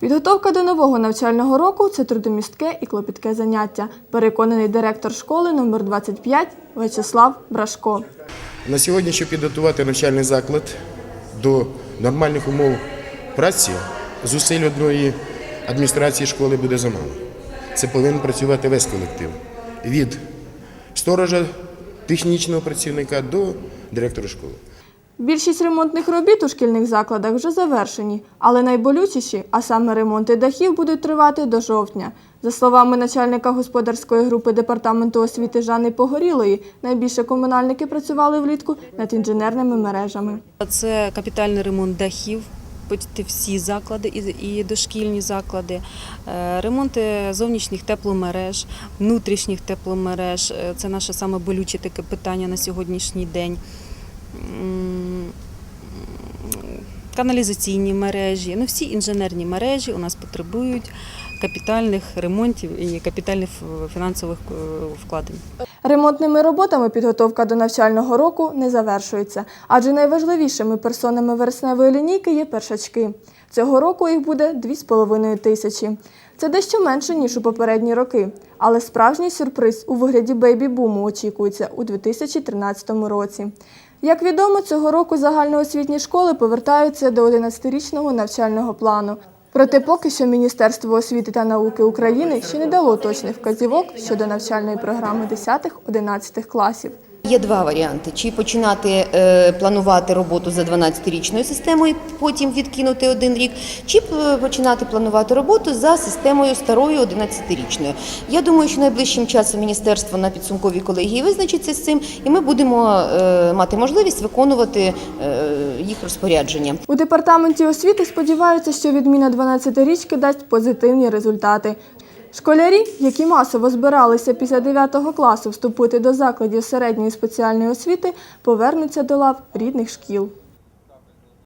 Підготовка до нового навчального року це трудомістке і клопітке заняття, переконаний директор школи номер 25 В'ячеслав Брашко. На сьогодні, щоб підготувати навчальний заклад до нормальних умов праці, зусиль одної адміністрації школи буде замало. Це повинен працювати весь колектив. Від сторожа, технічного працівника до директора школи. Більшість ремонтних робіт у шкільних закладах вже завершені, але найболючіші, а саме ремонти дахів, будуть тривати до жовтня. За словами начальника господарської групи департаменту освіти Жанни Погорілої, найбільше комунальники працювали влітку над інженерними мережами. Це капітальний ремонт дахів. почти всі заклади і дошкільні заклади, Е, ремонти зовнішніх тепломереж, внутрішніх тепломереж. Е, Це наше саме болюче таке питання на сьогоднішній день. Каналізаційні мережі, ну всі інженерні мережі у нас потребують капітальних ремонтів і капітальних фінансових е, вкладень. Ремонтними роботами підготовка до навчального року не завершується, адже найважливішими персонами вересневої лінійки є першачки. Цього року їх буде 2,5 тисячі. Це дещо менше, ніж у попередні роки. Але справжній сюрприз у вигляді бейбі-буму очікується у 2013 році. Як відомо, цього року загальноосвітні школи повертаються до 11-річного навчального плану. Проте поки що Міністерство освіти та науки України ще не дало точних вказівок щодо навчальної програми 10-11 класів. Є два варіанти: чи починати е, планувати роботу за 12-річною системою, потім відкинути один рік, чи е, починати планувати роботу за системою старою 11-річною. Я думаю, що найближчим часом міністерство на підсумковій колегії визначиться з цим, і ми будемо е, мати можливість виконувати їх розпорядження. У департаменті освіти сподіваються, що відміна 12-річки дасть позитивні результати. Школярі, які масово збиралися після 9 класу вступити до закладів середньої спеціальної освіти, повернуться до лав рідних шкіл.